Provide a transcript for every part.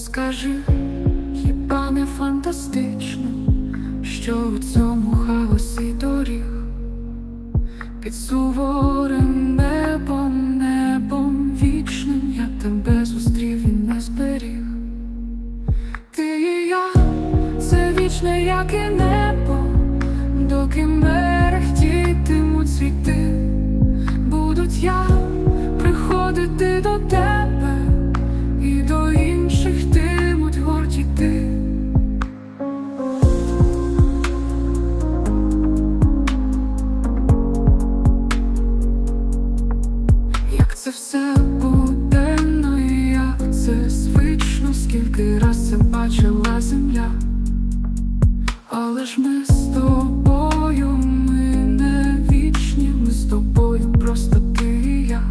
скажи, хіба не фантастично, що у цьому хаосі доріг під суворим небом, небом вічним я тебе зустрів і не зберіг. Ти і я, це вічне, як і небо, доки мерехтітимуть світи, бачила земля, але ж ми з тобою, ми не вічні, ми з тобою, просто ти і я.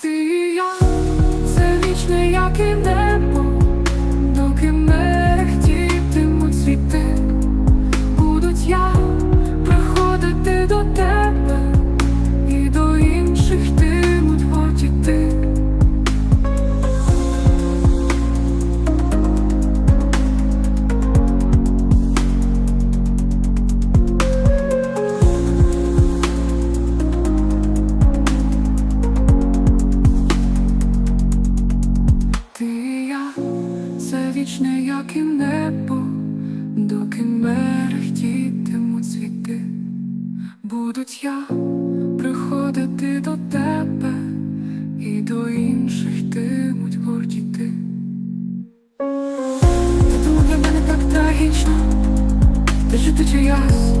Ти і я, це вічне, як і небо, вічне, як і небо, доки мерехтітимуть світи, будуть я приходити до тебе і до інших тимуть горді ти. Ти для мене так трагічно, ти ж ти чиясь,